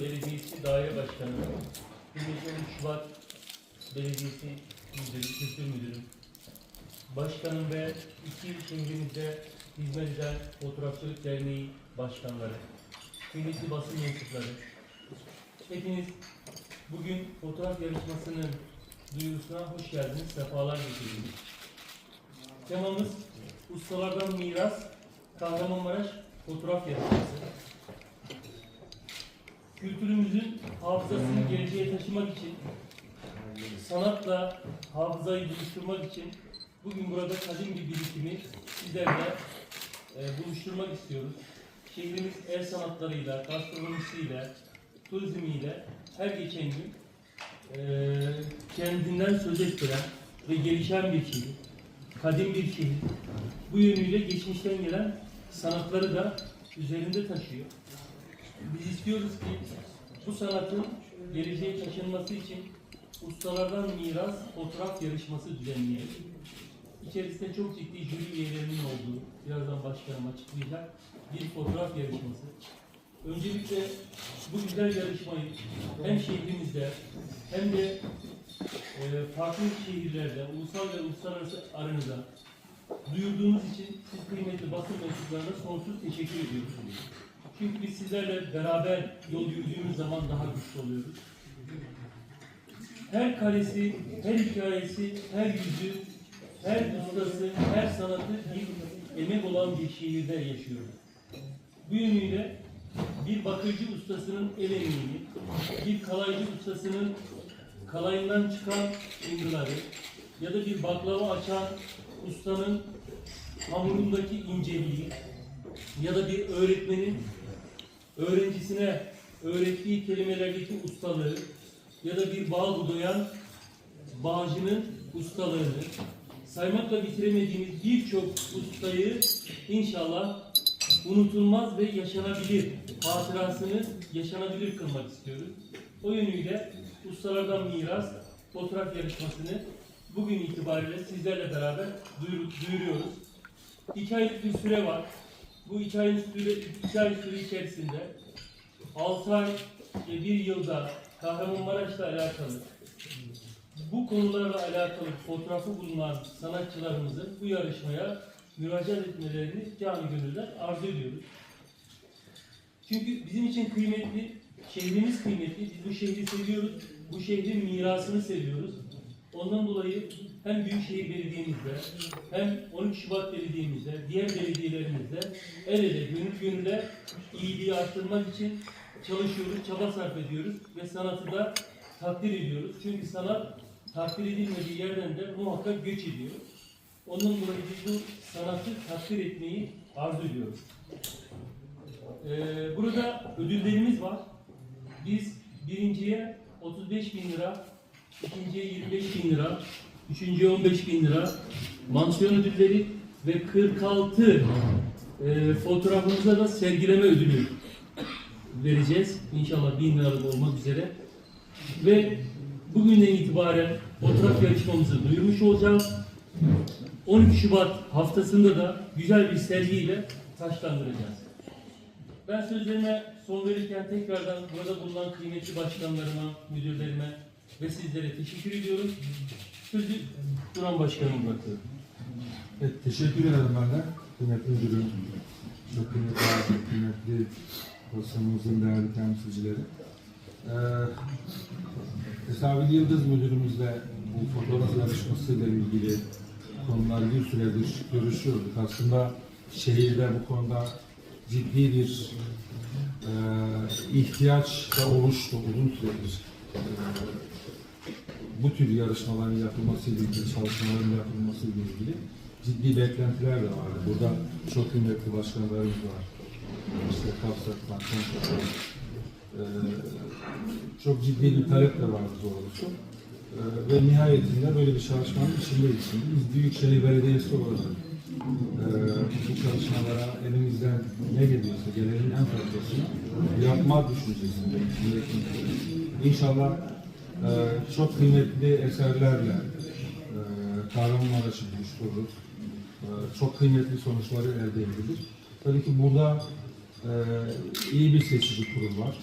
Belediyesi Daire Başkanı, kıymetli 13 Şubat Belediyesi Müdürü, Kültür Müdürü, Başkanım ve iki şehrimizde hizmet eden Fotoğrafçılık Derneği Başkanları, kıymetli basın mensupları, hepiniz bugün fotoğraf yarışmasının duyurusuna hoş geldiniz, sefalar getirdiniz. Temamız Ustalardan Miras, Kahramanmaraş Fotoğraf Yarışması kültürümüzün hafızasını geleceğe taşımak için, sanatla hafızayı buluşturmak için bugün burada kadim bir birikimi sizlerle e, buluşturmak istiyoruz. Şehrimiz el sanatlarıyla, gastronomisiyle, turizmiyle her geçen gün e, kendinden söz ettiren ve gelişen bir şehir, kadim bir şehir. Bu yönüyle geçmişten gelen sanatları da üzerinde taşıyor. Biz istiyoruz ki bu sanatın geleceğe taşınması için ustalardan miras fotoğraf yarışması düzenleyelim. İçerisinde çok ciddi jüri üyelerinin olduğu, birazdan başkanım açıklayacak bir fotoğraf yarışması. Öncelikle bu güzel yarışmayı hem şehrimizde hem de e, farklı şehirlerde, ulusal ve uluslararası aranıza duyurduğunuz için siz kıymetli basın mensuplarına sonsuz teşekkür ediyoruz. Çünkü biz sizlerle beraber yol yürüdüğümüz zaman daha güçlü oluyoruz. Her karesi, her hikayesi, her yüzü, her ustası, her sanatı bir emek olan bir şehirde yaşıyoruz. Bu yönüyle bir bakıcı ustasının el emeğini, bir kalaycı ustasının kalayından çıkan ıngıları ya da bir baklava açan ustanın hamurundaki inceliği ya da bir öğretmenin öğrencisine öğrettiği kelimelerdeki ustalığı ya da bir bağ budayan bağcının ustalığını saymakla bitiremediğimiz birçok ustayı inşallah unutulmaz ve yaşanabilir hatırasını yaşanabilir kılmak istiyoruz. O yönüyle ustalardan miras fotoğraf yarışmasını bugün itibariyle sizlerle beraber duyur- duyuruyoruz. İki aylık bir süre var. Bu iki ayın süre, iki ay süre içerisinde 6 ay ve bir yılda Kahramanmaraş'la alakalı bu konularla alakalı fotoğrafı bulunan sanatçılarımızın bu yarışmaya müracaat etmelerini canı gönülden arzu ediyoruz. Çünkü bizim için kıymetli, şehrimiz kıymetli. Biz bu şehri seviyoruz. Bu şehrin mirasını seviyoruz. Ondan dolayı hem Büyükşehir Belediye'mizde hem 13 Şubat Belediye'mizde, diğer belediyelerimizde el ele, gönül gönüle iyiliği arttırmak için çalışıyoruz, çaba sarf ediyoruz ve sanatı da takdir ediyoruz. Çünkü sanat takdir edilmediği yerden de muhakkak göç ediyor. Onun dolayı biz bu sanatı takdir etmeyi arzu ediyoruz. Ee, burada ödüllerimiz var. Biz birinciye 35 bin lira, ikinciye 25 bin lira, üçüncüye 15 bin lira, mansiyon ödülleri ve 46 e, fotoğrafımıza da sergileme ödülü vereceğiz. İnşallah bin liralık olmak üzere. Ve bugünden itibaren fotoğraf yarışmamızı duyurmuş olacağız. 13 Şubat haftasında da güzel bir sergiyle taşlandıracağız. Ben sözlerime son verirken tekrardan burada bulunan kıymetli başkanlarıma, müdürlerime ve sizlere teşekkür ediyorum. Sözü Duran Başkanım bırakıyorum. Evet, teşekkür ederim ben de. Kıymetli müdürüm, çok kıymetli abi, kıymetli basınımızın değerli temsilcileri. Ee, Esavil Yıldız müdürümüzle bu fotoğraf yarışmasıyla ilgili konular bir süredir görüşüyorduk. Aslında şehirde bu konuda ciddi bir e, ihtiyaç da oluştu uzun süredir. Bu tür yarışmaların yapılması ile ilgili, çalışmaların yapılması ile ilgili ciddi beklentiler de vardı. Burada çok kıymetli başkanlarımız var. İşte Kapsak'tan, Konuşak'tan. Ee, çok ciddi bir talep de vardı doğrusu. Ee, ve nihayetinde böyle bir çalışmanın içindeyiz. Biz Büyükşehir Belediyesi olarak e, bu çalışmalara elimizden ne geliyorsa gelenin en fazlasını yapma düşüncesinde. İnşallah e, çok kıymetli eserlerle e, Kahramanmaraş'ı buluştururuz. E, çok kıymetli sonuçları elde edilir. Tabii ki burada e, iyi bir seçici kurul var.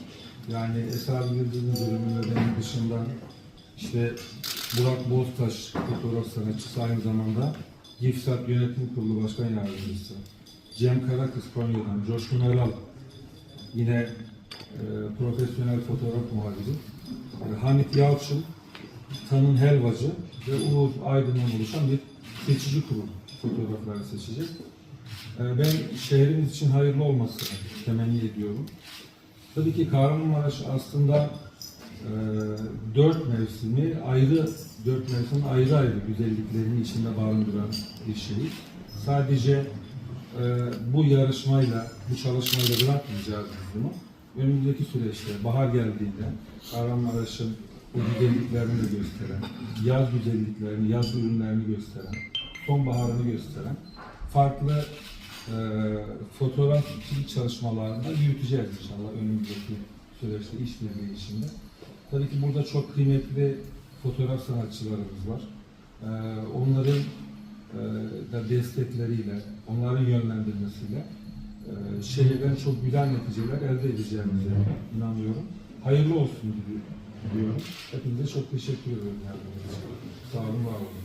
Yani Esra Yıldız'ın bölümünde benim dışında işte Burak Boztaş fotoğraf sanatçısı aynı zamanda GİFSAT Yönetim Kurulu Başkan Yardımcısı. Cem Karakız Konya'dan, Coşkun Eral yine e, profesyonel fotoğraf muhabiri. E, Hamit Yalçın, Tanın Helvacı ve Uğur Aydın'dan oluşan bir seçici kurul fotoğrafları seçecek. E, Ben şehrimiz için hayırlı olmasını temenni ediyorum. Tabii ki Kahramanmaraş aslında dört mevsimi ayrı, dört mevsimin ayrı ayrı güzelliklerini içinde barındıran bir şehir. Sadece e, bu yarışmayla, bu çalışmayla bırakmayacağız bunu. Önümüzdeki süreçte bahar geldiğinde Kahramanmaraş'ın bu güzelliklerini de gösteren, yaz güzelliklerini, yaz ürünlerini gösteren, sonbaharını gösteren farklı e, fotoğrafçılık çalışmalarında yürüteceğiz inşallah önümüzdeki süreçte işbirliği içinde. Tabii ki burada çok kıymetli fotoğraf sanatçılarımız var. E, onların e, da destekleriyle, onların yönlendirmesiyle e, şehirden çok güzel neticeler elde edeceğimize inanıyorum. Hayırlı olsun dili- diliyorum. Hepinize çok teşekkür ediyorum yardımınız için. Sağ olun, var olun.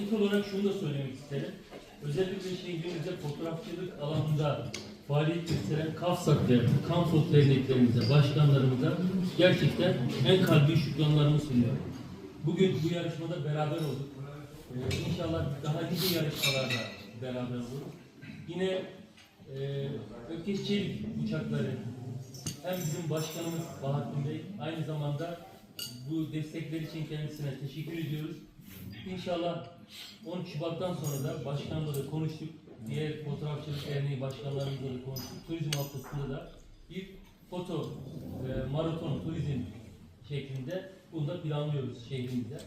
İlk olarak şunu da söylemek isterim. Özellikle şehrimizde fotoğrafçılık alanında faaliyet gösteren KAFSAT ve Kamfot derneklerimize, başkanlarımıza gerçekten en kalbi şükranlarımı sunuyorum. Bugün bu yarışmada beraber olduk. Ee, inşallah daha nice yarışmalarda beraber oluruz. Yine e, Ökeş uçakları hem bizim başkanımız Bahattin Bey aynı zamanda bu destekler için kendisine teşekkür ediyoruz. İnşallah 13 Şubat'tan sonra da başkanla da konuştuk. Diğer Fotoğrafçılık Derneği başkanlarımızla da konuştuk. Turizm haftasında da bir foto e, maraton turizm şeklinde bunu da planlıyoruz şehrimizde.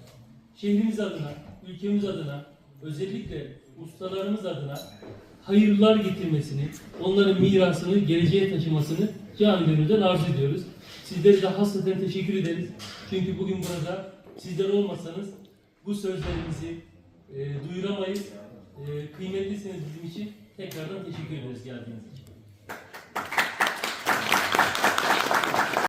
Şehrimiz adına, ülkemiz adına, özellikle ustalarımız adına hayırlar getirmesini, onların mirasını geleceğe taşımasını canı gönülden arzu ediyoruz. Sizlere de hasreten teşekkür ederiz. Çünkü bugün burada sizler olmasanız bu sözlerimizi e, duyuramayız. E, kıymetlisiniz bizim için. Tekrardan teşekkür ederiz geldiğiniz için.